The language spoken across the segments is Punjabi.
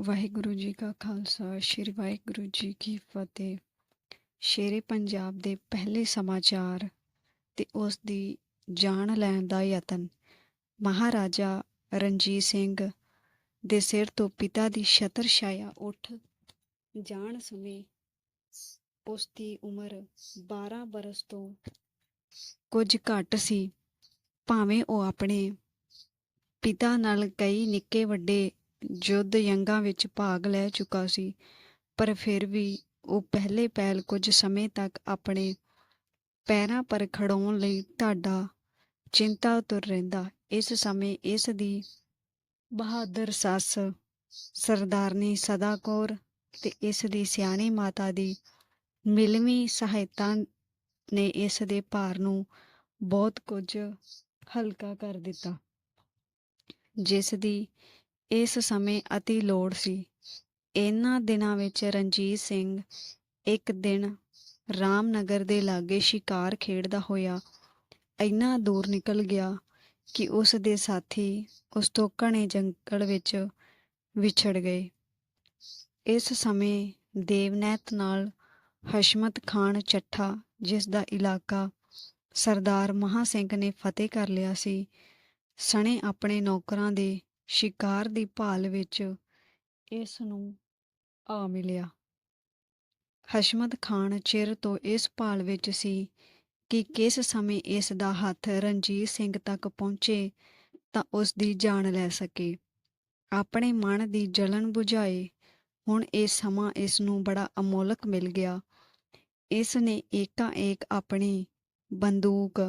ਵਾਹਿਗੁਰੂ ਜੀ ਕਾ ਖਾਲਸਾ, ਸ੍ਰੀ ਵਾਹਿਗੁਰੂ ਜੀ ਕੀ ਫਤਿਹ। ਸ਼ੇਰੇ ਪੰਜਾਬ ਦੇ ਪਹਿਲੇ ਸਮਾਚਾਰ ਤੇ ਉਸ ਦੀ ਜਾਣ ਲੈਣ ਦਾ ਯਤਨ। ਮਹਾਰਾਜਾ ਰਣਜੀਤ ਸਿੰਘ ਦੇ ਸਿਰ ਤੋਂ ਪਿਤਾ ਦੀ ਛਤਰ ਛਾਇਆ ਉੱਠ ਜਾਣ ਸਮੇਂ ਉਸ ਦੀ ਉਮਰ 12 ਬਰਸ ਤੋਂ ਕੁਝ ਘੱਟ ਸੀ। ਭਾਵੇਂ ਉਹ ਆਪਣੇ ਪਿਤਾ ਨਾਲ ਕਈ ਨਿੱਕੇ ਵੱਡੇ ਯੁੱਧ ਜੰਗਾਂ ਵਿੱਚ ਭਾਗ ਲੈ ਚੁੱਕਾ ਸੀ, ਪਰ ਫਿਰ ਵੀ ਉਹ ਪਹਿਲੇ ਪਹਿਲ ਕੁਝ ਸਮੇਂ ਤੱਕ ਆਪਣੇ ਪੈਰਾਂ ਪਰ ਖੜਾਉਣ ਲਈ ਢਾਡਾ ਚਿੰਤਾ ਤੁਰ ਰਹਿੰਦਾ। ਇਸ ਸਮੇਂ ਇਸ ਦੀ ਬਹਾਦਰ ਸੱਸ ਸਰਦਾਰਨੀ ਸਦਾ ਕੌਰ ਤੇ ਇਸ ਦੀ ਸਿਆਣੀ ਮਾਤਾ ਦੀ ਮਿਲਵੀਂ ਸਹਾਇਤਾ ਨੇ ਇਸ ਦੇ ਭਾਰ ਨੂੰ ਬਹੁਤ ਕੁਝ ਹਲਕਾ ਕਰ ਦਿੱਤਾ। ਜਿਸ ਦੀ ਇਸ ਸਮੇਂ ਅਤੀ ਲੋੜ ਸੀ। ਇਹਨਾਂ ਦਿਨਾਂ ਵਿੱਚ ਰਣਜੀਤ ਸਿੰਘ ਇੱਕ ਦਿਨ ਰਾਮਨਗਰ ਦੇ ਲਾਗੇ ਸ਼ਿਕਾਰ ਖੇਡਦਾ ਹੋਇਆ ਇੰਨਾ ਦੂਰ ਨਿਕਲ ਗਿਆ ਕਿ ਉਸ ਦੇ ਸਾਥੀ ਉਸ ਤੋਂ ਘਣੇ ਜੰਗਲ ਵਿੱਚ ਵਿਛੜ ਗਏ। ਇਸ ਸਮੇਂ ਦੇਵਨੈਤ ਨਾਲ ਹਸ਼ਮਤ ਖਾਨ ਚੱਠਾ, ਜਿਸ ਦਾ ਇਲਾਕਾ ਸਰਦਾਰ ਮਹਾ ਸਿੰਘ ਨੇ ਫਤਿਹ ਕਰ ਲਿਆ ਸੀ, ਸਣੇ ਆਪਣੇ ਨੌਕਰਾਂ ਦੇ ਸ਼ਿਕਾਰ ਦੀ ਭਾਲ ਵਿੱਚ ਇਸ ਨੂੰ ਆ ਮਿਲਿਆ। ਹਸ਼ਮਤ ਖਾਨ ਚਿਰ ਤੋਂ ਇਸ ਭਾਲ ਵਿੱਚ ਸੀ ਕਿ ਕਿਸ ਸਮੇਂ ਇਸ ਦਾ ਹੱਥ ਰਣਜੀਤ ਸਿੰਘ ਤੱਕ ਪਹੁੰਚੇ ਤਾਂ ਉਸ ਦੀ ਜਾਨ ਲੈ ਸਕੇ। ਆਪਣੇ ਮਨ ਦੀ ਜਲਨ ਬੁਝਾਏ ਹੁਣ ਇਹ ਸਮਾਂ ਇਸ ਨੂੰ ਬੜਾ ਅਮੋਲਕ ਮਿਲ ਗਿਆ। ਇਸ ਨੇ ਏਕਾ ਏਕ ਆਪਣੀ ਬੰਦੂਕ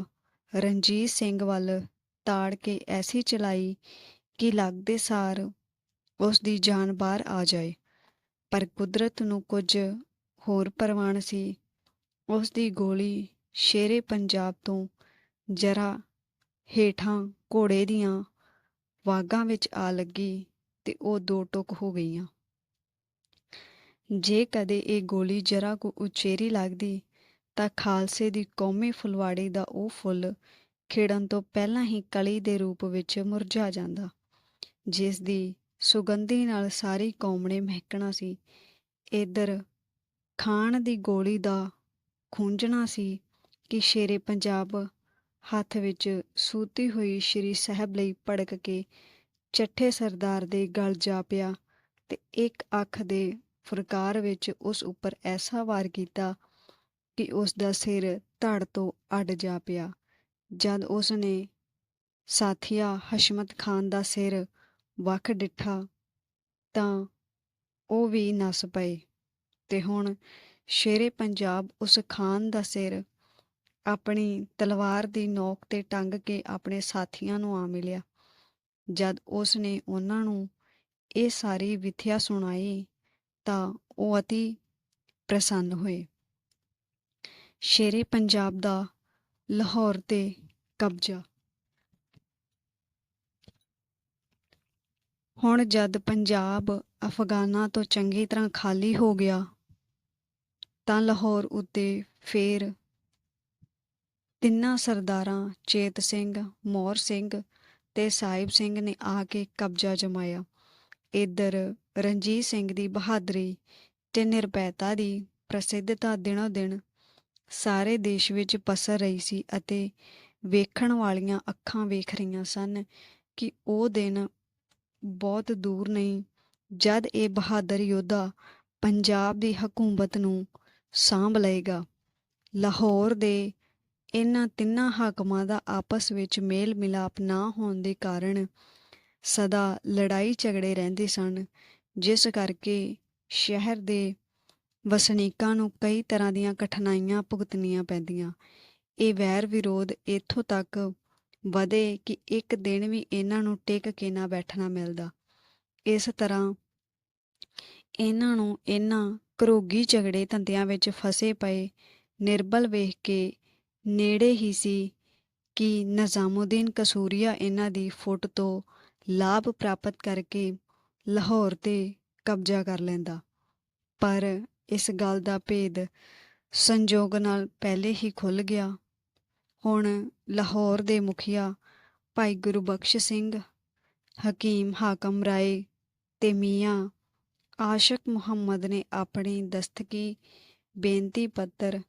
ਰਣਜੀਤ ਸਿੰਘ ਵੱਲ ਤਾੜ ਕੇ ਐਸੀ ਚਲਾਈ ਕਿ ਲੱਗਦੇ ਸਾਰ ਉਸ ਦੀ ਜਾਨ ਬਾਹਰ ਆ ਜਾਏ। ਪਰ ਕੁਦਰਤ ਨੂੰ ਕੁਝ ਹੋਰ ਪ੍ਰਵਾਨ ਸੀ। ਉਸ ਦੀ ਗੋਲੀ ਸ਼ੇਰੇ ਪੰਜਾਬ ਤੋਂ ਜਰਾ ਹੇਠਾਂ ਘੋੜੇ ਦੀਆਂ ਵਾਗਾਂ ਵਿੱਚ ਆ ਲੱਗੀ ਤੇ ਉਹ ਦੋ ਟੁਕ ਹੋ ਗਈਆਂ। ਜੇ ਕਦੇ ਇਹ ਗੋਲੀ ਜਰਾ ਕੋ ਉਚੇਰੀ ਲੱਗਦੀ, ਤਾਂ ਖਾਲਸੇ ਦੀ ਕੌਮੀ ਫੁਲਵਾੜੀ ਦਾ ਉਹ ਫੁੱਲ ਖਿੜਨ ਤੋਂ ਪਹਿਲਾਂ ਹੀ ਕਲੀ ਦੇ ਰੂਪ ਵਿੱਚ ਮੁਰਝਾ ਜਾਂਦਾ। ਜਿਸ ਦੀ ਸੁਗੰਧੀ ਨਾਲ ਸਾਰੀ ਕੌਮ ਨੇ ਮਹਿਕਣਾ ਸੀ। ਇਧਰ ਖਾਣ ਦੀ ਗੋਲੀ ਦਾ ਖੂੰਜਣਾ ਸੀ ਕਿ ਸ਼ੇਰੇ ਪੰਜਾਬ ਹੱਥ ਵਿੱਚ ਸੂਤੀ ਹੋਈ ਸ਼੍ਰੀ ਸਾਹਿਬ ਲਈ ਭੜਕ ਕੇ ਚੱਠੇ ਸਰਦਾਰ ਦੇ ਗਲ ਜਾ ਪਿਆ ਤੇ ਇੱਕ ਅੱਖ ਦੇ ਫੁਰਕਾਰ ਵਿੱਚ ਉਸ ਉੱਪਰ ਐਸਾ ਵਾਰ ਕੀਤਾ ਕਿ ਉਸ ਦਾ ਸਿਰ ਧੜ ਤੋਂ ਅੱਡ ਜਾ ਪਿਆ। ਜਦ ਉਸ ਨੇ ਸਾਥੀਆ ਹਸ਼ਮਤ ਖਾਨ ਦਾ ਸਿਰ ਵੱਖ ਡਿੱਠਾ ਤਾਂ ਉਹ ਵੀ ਨਸ ਪਏ। ਤੇ ਹੁਣ ਸ਼ੇਰੇ ਪੰਜਾਬ ਉਸ ਖਾਨ ਦਾ ਸਿਰ ਆਪਣੀ ਤਲਵਾਰ ਦੀ ਨੋਕ ਤੇ ਟੰਗ ਕੇ ਆਪਣੇ ਸਾਥੀਆਂ ਨੂੰ ਆ ਮਿਲਿਆ। ਜਦ ਉਸ ਨੇ ਉਹਨਾਂ ਨੂੰ ਇਹ ਸਾਰੀ ਵਿਥਿਆ ਸੁਣਾਈ ਤਾਂ ਉਹ ਅਤੀ ਪ੍ਰਸੰਨ ਹੋਏ। ਸ਼ੇਰੇ ਪੰਜਾਬ ਦਾ ਲਾਹੌਰ ਤੇ ਕਬਜ਼ਾ ਹੁਣ ਜਦ ਪੰਜਾਬ ਅਫਗਾਨਾਂ ਤੋਂ ਚੰਗੀ ਤਰ੍ਹਾਂ ਖਾਲੀ ਹੋ ਗਿਆ, ਤਾਂ ਲਾਹੌਰ ਉੱਤੇ ਫੇਰ ਤਿੰਨਾਂ ਸਰਦਾਰਾਂ ਚੇਤ ਸਿੰਘ, ਮੋਰ ਸਿੰਘ ਤੇ ਸਾਹਿਬ ਸਿੰਘ ਨੇ ਆ ਕੇ ਕਬਜ਼ਾ ਜਮਾਇਆ। ਇਧਰ ਰਣਜੀਤ ਸਿੰਘ ਦੀ ਬਹਾਦਰੀ ਤੇ ਨਿਰਭੈਤਾ ਦੀ ਪ੍ਰਸਿੱਧਤਾ ਦਿਨੋ ਦਿਨ ਸਾਰੇ ਦੇਸ਼ ਵਿੱਚ ਪਸਰ ਰਹੀ ਸੀ ਅਤੇ ਵੇਖਣ ਵਾਲੀਆਂ ਅੱਖਾਂ ਵੇਖ ਰਹੀਆਂ ਸਨ ਕਿ ਉਹ ਦਿਨ ਬਹੁਤ ਦੂਰ ਨਹੀਂ। ਜਦ ਇਹ ਬਹਾਦਰ ਯੋਧਾ ਪੰਜਾਬ ਦੀ ਹਕੂਮਤ ਨੂੰ ਸਾਂਭ ਲਏਗਾ, ਲਾਹੌਰ ਦੇ ਇਹਨਾਂ ਤਿੰਨਾਂ ਹਾਕਮਾਂ ਦਾ ਆਪਸ ਵਿੱਚ ਮੇਲ ਮਿਲਾਪ ਨਾ ਹੋਣ ਦੇ ਕਾਰਨ ਸਦਾ ਲੜਾਈ ਝਗੜੇ ਰਹਿੰਦੇ ਸਨ, ਜਿਸ ਕਰਕੇ ਸ਼ਹਿਰ ਦੇ ਵਸਨੀਕਾਂ ਨੂੰ ਕਈ ਤਰ੍ਹਾਂ ਦੀਆਂ ਕਠਿਨਾਈਆਂ ਭੁਗਤਣੀਆਂ ਪੈਂਦੀਆਂ। ਇਹ ਵੈਰ ਵਿਰੋਧ ਇੱਥੋਂ ਤੱਕ ਵਧੇ ਕਿ ਇੱਕ ਦਿਨ ਵੀ ਇਹਨਾਂ ਨੂੰ ਟਿਕ ਕੇ ਨਾ ਬੈਠਣਾ ਮਿਲਦਾ। ਇਸ ਤਰ੍ਹਾਂ ਇਹਨਾਂ ਨੂੰ ਇਹਨਾਂ ਕਰੋਗੀ ਝਗੜੇ ਧੰਦਿਆਂ ਵਿੱਚ ਫਸੇ ਪਏ ਨਿਰਬਲ ਵੇਖ ਕੇ ਨੇੜੇ ਹੀ ਸੀ ਕਿ ਨਜ਼ਾਮੁਦੀਨ ਕਸੂਰੀਆ ਇਹਨਾਂ ਦੀ ਫੁੱਟ ਤੋਂ ਲਾਭ ਪ੍ਰਾਪਤ ਕਰਕੇ ਲਾਹੌਰ ਤੇ ਕਬਜ਼ਾ ਕਰ ਲੈਂਦਾ। ਪਰ ਇਸ ਗੱਲ ਦਾ ਭੇਦ ਸੰਜੋਗ ਨਾਲ ਪਹਿਲੇ ਹੀ ਖੁੱਲ ਗਿਆ। ਹੁਣ ਲਾਹੌਰ ਦੇ ਮੁਖੀਆ ਭਾਈ ਗੁਰਬਖਸ਼ ਸਿੰਘ, ਹਕੀਮ ਹਾਕਮ ਰਾਏ ਤੇ ਮੀਆਂ ਆਸ਼ਕ ਮੁਹੰਮਦ ਨੇ ਆਪਣੀ ਦਸਤਕੀ ਬੇਨਤੀ ਪੱਤਰ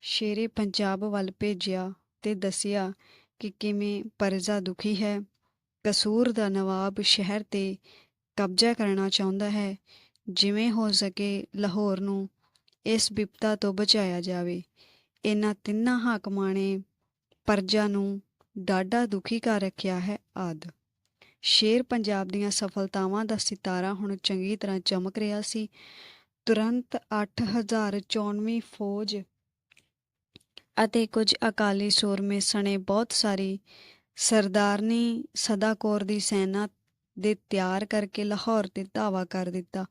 ਸ਼ੇਰੇ ਪੰਜਾਬ ਵੱਲ ਭੇਜਿਆ ਤੇ ਦੱਸਿਆ ਕਿ ਕਿਵੇਂ ਪਰਜਾ ਦੁਖੀ ਹੈ, ਕਸੂਰ ਦਾ ਨਵਾਬ ਸ਼ਹਿਰ ਤੇ ਕਬਜ਼ਾ ਕਰਨਾ ਚਾਹੁੰਦਾ ਹੈ, ਜਿਵੇਂ ਹੋ ਸਕੇ ਲਾਹੌਰ ਨੂੰ ਇਸ ਵਿਪਤਾ ਤੋਂ ਬਚਾਇਆ ਜਾਵੇ। ਇਹਨਾਂ ਤਿੰਨਾਂ ਹਾਕਮਾਂ ਨੇ ਪਰਜਾ ਨੂੰ ਡਾਢਾ ਦੁਖੀ ਕਰ ਰੱਖਿਆ ਹੈ ਆਦ। ਸ਼ੇਰ ਪੰਜਾਬ ਦੀਆਂ ਸਫਲਤਾਵਾਂ ਦਾ ਸਿਤਾਰਾ ਹੁਣ ਚੰਗੀ ਤਰ੍ਹਾਂ ਚਮਕ ਰਿਹਾ ਸੀ। ਤੁਰੰਤ 8094 ਫੌਜ ਅਤੇ ਕੁਝ ਅਕਾਲੀ ਸੂਰਮੇ ਸਣੇ ਬਹੁਤ ਸਾਰੀ ਸਰਦਾਰਨੀ ਸਦਾ ਕੌਰ ਦੀ ਸੈਨਾ ਦੇ ਤਿਆਰ ਕਰਕੇ ਲਾਹੌਰ ਤੇ ਧਾਵਾ ਕਰ ਦਿੱਤਾ।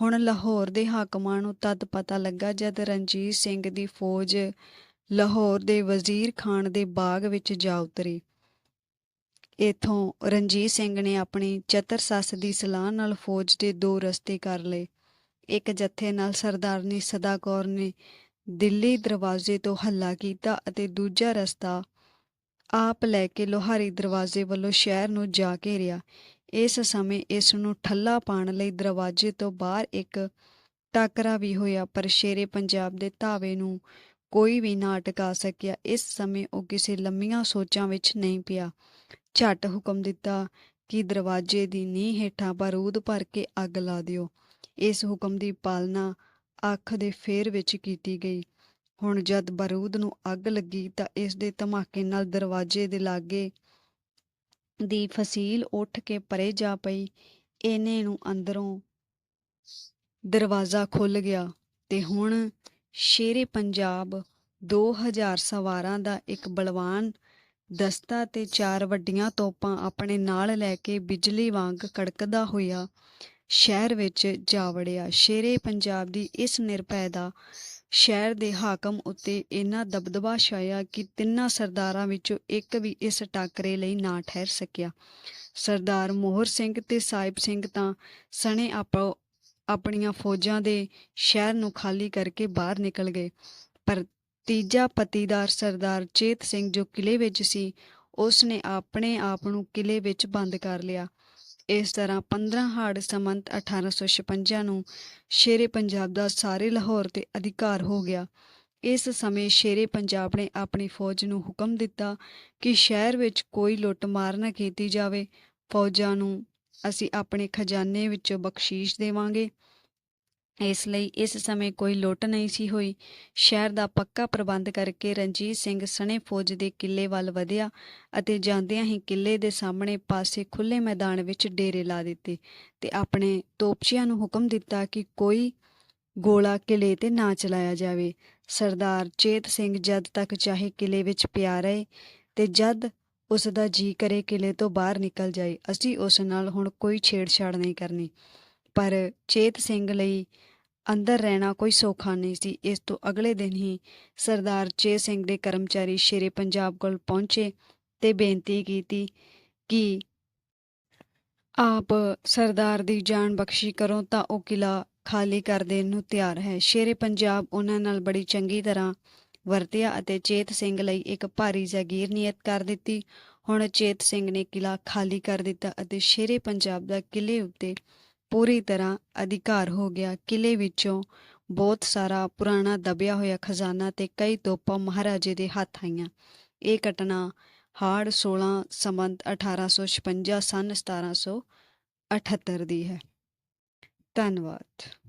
ਹੁਣ ਲਾਹੌਰ ਦੇ ਹਾਕਮਾਂ ਨੂੰ ਤਦ ਪਤਾ ਲੱਗਾ ਜਦ ਰਣਜੀਤ ਸਿੰਘ ਦੀ ਫੌਜ ਲਾਹੌਰ ਦੇ ਵਜ਼ੀਰ ਖਾਨ ਦੇ ਬਾਗ ਵਿੱਚ ਜਾ ਉਤਰੀ। ਇਥੋਂ ਰਣਜੀਤ ਸਿੰਘ ਨੇ ਆਪਣੀ ਚਤਰ ਸੱਸ ਦੀ ਸਲਾਹ ਨਾਲ ਫੌਜ ਦੇ ਦੋ ਰਸਤੇ ਕਰ ਲਏ। ਇੱਕ ਜੱਥੇ ਨਾਲ ਸਰਦਾਰਨੀ ਸਦਾ ਕੌਰ ਨੇ ਦਿੱਲੀ ਦਰਵਾਜ਼ੇ ਤੋਂ ਹੱਲਾ ਕੀਤਾ ਅਤੇ ਦੂਜਾ ਰਸਤਾ ਆਪ ਲੈ ਕੇ ਲੋਹਾਰੀ ਦਰਵਾਜ਼ੇ ਵੱਲੋਂ ਸ਼ਹਿਰ ਨੂੰ ਜਾ ਘੇਰਿਆ ਇਸ ਸਮੇਂ ਇਸ ਨੂੰ ਠੱਲਾ ਪਾਉਣ ਲਈ ਦਰਵਾਜ਼ੇ ਤੋਂ ਬਾਹਰ ਇੱਕ ਟਾਕਰਾ ਵੀ ਹੋਇਆ, ਪਰ ਸ਼ੇਰੇ ਪੰਜਾਬ ਦੇ ਧਾਵੇ ਨੂੰ ਕੋਈ ਵੀ ਨਾ ਅਟਕਾ ਸਕਿਆ। ਇਸ ਸਮੇਂ ਉਹ ਕਿਸੇ ਲੰਮੀਆਂ ਸੋਚਾਂ ਵਿੱਚ ਨਹੀਂ ਪਿਆ। ਝੱਟ ਹੁਕਮ ਦਿੱਤਾ ਕਿ ਦਰਵਾਜ਼ੇ ਦੀ ਨੀਂਹ ਹੇਠਾਂ ਬਾਰੂਦ ਭਰ ਕੇ ਅੱਗ ਲਾ ਦਿਓ। ਇਸ ਹੁਕਮ ਦੀ ਪਾਲਣਾ ਅੱਖ ਦੇ ਫੇਰ ਵਿੱਚ ਕੀਤੀ ਗਈ। ਹੁਣ ਜਦ ਬਾਰੂਦ ਨੂੰ ਅੱਗ ਲੱਗੀ ਤਾਂ ਇਸ ਦੇ ਧਮਾਕੇ ਨਾਲ ਦਰਵਾਜ਼ੇ ਦੇ ਲਾਗੇ ਦੀ ਫਸੀਲ ਉੱਠ ਕੇ ਪਰੇ ਜਾ ਪਈ। ਇਹਨੇ ਨੂੰ ਅੰਦਰੋਂ ਦਰਵਾਜ਼ਾ ਖੁੱਲ ਗਿਆ ਤੇ ਹੁਣ ਸ਼ੇਰੇ ਪੰਜਾਬ 2000 ਸਵਾਰਾਂ ਦਾ ਇੱਕ ਬਲਵਾਨ ਦਸਤਾ ਤੇ ਚਾਰ ਵੱਡੀਆਂ ਤੋਪਾਂ ਆਪਣੇ ਨਾਲ ਲੈ ਕੇ ਬਿਜਲੀ ਵਾਂਗ ਕੜਕਦਾ ਹੋਇਆ ਸ਼ਹਿਰ ਵਿੱਚ ਜਾ ਵੜਿਆ। ਸ਼ੇਰੇ ਪੰਜਾਬ ਦੀ ਇਸ ਨਿਰਭੈ ਦਾ ਸ਼ਹਿਰ ਦੇ ਹਾਕਮ ਉੱਤੇ ਇੰਨਾ ਦਬਦਬਾ ਛਾਇਆ ਕਿ ਤਿੰਨਾਂ ਸਰਦਾਰਾਂ ਵਿੱਚੋਂ ਇੱਕ ਵੀ ਇਸ ਟਾਕਰੇ ਲਈ ਨਾ ਠਹਿਰ ਸਕਿਆ। ਸਰਦਾਰ ਮੋਹਰ ਸਿੰਘ ਤੇ ਸਾਹਿਬ ਸਿੰਘ ਤਾਂ ਸਣੇ ਆਪੋ ਆਪਣੀਆਂ ਫੌਜਾਂ ਦੇ ਸ਼ਹਿਰ ਨੂੰ ਖਾਲੀ ਕਰਕੇ ਬਾਹਰ ਨਿਕਲ ਗਏ। ਪਰ ਤੀਜਾ ਪਤੀਦਾਰ ਸਰਦਾਰ ਚੇਤ ਸਿੰਘ ਜੋ ਕਿਲੇ ਵਿੱਚ ਸੀ ਉਸ ਨੇ ਆਪਣੇ ਆਪ ਨੂੰ ਕਿਲੇ ਵਿੱਚ ਬੰਦ ਕਰ ਲਿਆ। ਇਸ ਤਰ੍ਹਾਂ 15 ਹਾੜ ਸਮੰਤ 1856 ਨੂੰ ਸ਼ੇਰੇ ਪੰਜਾਬ ਦਾ ਸਾਰੇ ਲਾਹੌਰ ਤੇ ਅਧਿਕਾਰ ਹੋ ਗਿਆ। ਇਸ ਸਮੇਂ ਸ਼ੇਰੇ ਪੰਜਾਬ ਨੇ ਆਪਣੀ ਫੌਜ ਨੂੰ ਹੁਕਮ ਦਿੱਤਾ ਕਿ ਸ਼ਹਿਰ ਵਿੱਚ ਕੋਈ ਲੁੱਟ ਮਾਰ ਨਾ ਕੀਤੀ ਜਾਵੇ। ਫੌਜਾਂ ਨੂੰ ਅਸੀਂ ਆਪਣੇ ਖਜ਼ਾਨੇ ਵਿੱਚੋਂ ਬਖਸ਼ੀਸ਼ ਦੇਵਾਂਗੇ। ਇਸ ਲਈ ਇਸ ਸਮੇਂ ਕੋਈ ਲੁੱਟ ਨਹੀਂ ਸੀ ਹੋਈ। ਸ਼ਹਿਰ ਦਾ ਪੱਕਾ ਪ੍ਰਬੰਧ ਕਰਕੇ ਰਣਜੀਤ ਸਿੰਘ ਸਣੇ ਫੌਜ ਦੇ ਕਿਲੇ ਵੱਲ ਵਧਿਆ ਅਤੇ ਜਾਂਦਿਆਂ ਹੀ ਕਿਲੇ ਦੇ ਸਾਹਮਣੇ ਪਾਸੇ ਖੁੱਲੇ ਮੈਦਾਨ ਵਿੱਚ ਡੇਰੇ ਲਾ ਦਿੱਤੇ ਤੇ ਆਪਣੇ ਤੋਪਚੀਆਂ ਨੂੰ ਹੁਕਮ ਦਿੱਤਾ ਕਿ ਕੋਈ ਗੋਲਾ ਕਿਲੇ ਤੇ ਨਾ ਚਲਾਇਆ ਜਾਵੇ। ਸਰਦਾਰ ਚੇਤ ਸਿੰਘ ਜਦ ਤੱਕ ਚਾਹੇ ਕਿਲੇ ਵਿੱਚ ਪਿਆ ਰਹੇ ਤੇ ਜਦ ਉਸ ਦਾ ਜੀ ਕਰੇ ਕਿਲੇ ਤੋਂ ਬਾਹਰ ਨਿਕਲ ਜਾਏ। ਅਸੀਂ ਉਸ ਨਾਲ ਹੁਣ ਕੋਈ ਛੇੜਛਾੜ ਨਹੀਂ ਕਰਨੀ। ਪਰ ਚੇਤ ਸਿੰਘ ਲਈ ਅੰਦਰ ਰਹਿਣਾ ਕੋਈ ਸੌਖਾ ਨਹੀਂ ਸੀ। ਇਸ ਤੋਂ ਅਗਲੇ ਦਿਨ ਹੀ ਸਰਦਾਰ ਚੇਤ ਸਿੰਘ ਦੇ ਕਰਮਚਾਰੀ ਸ਼ੇਰੇ ਪੰਜਾਬ ਕੋਲ ਪਹੁੰਚੇ ਤੇ ਬੇਨਤੀ ਕੀਤੀ ਕਿ ਆਪ ਸਰਦਾਰ ਦੀ ਜਾਨ ਬਖਸ਼ੀ ਕਰੋ ਤਾਂ ਉਹ ਕਿਲਾ ਖਾਲੀ ਕਰ ਦੇਣ ਨੂੰ ਤਿਆਰ ਹੈ। ਸ਼ੇਰੇ ਪੰਜਾਬ ਉਹਨਾਂ ਨਾਲ ਬੜੀ ਚੰਗੀ ਤਰ੍ਹਾਂ ਵਰਤਿਆ ਅਤੇ ਚੇਤ ਸਿੰਘ ਲਈ ਇੱਕ ਭਾਰੀ ਜਾਗੀਰ ਨਿਯਤ ਕਰ ਦਿੱਤੀ। ਹੁਣ ਚੇਤ ਸਿੰਘ ਨੇ ਕਿਲਾ ਖਾਲੀ ਕਰ ਦਿੱਤਾ ਅਤੇ ਸ਼ੇਰੇ ਪੰਜਾਬ ਦਾ ਕਿਲੇ ਉੱਤੇ ਪੂਰੀ ਤਰ੍ਹਾਂ ਅਧਿਕਾਰ ਹੋ ਗਿਆ। ਕਿਲੇ ਵਿੱਚੋਂ ਬਹੁਤ ਸਾਰਾ ਪੁਰਾਣਾ ਦਬਿਆ ਹੋਇਆ ਖਜ਼ਾਨਾ ਤੇ ਕਈ ਤੋਪਾਂ ਮਹਾਰਾਜੇ ਦੇ ਹੱਥ ਆਈਆਂ। ਇਹ ਘਟਨਾ ਹਾੜ 16 ਸਮੰਤ 1856 ਸਨ 1778 ਦੀ ਹੈ। ਧੰਨਵਾਦ।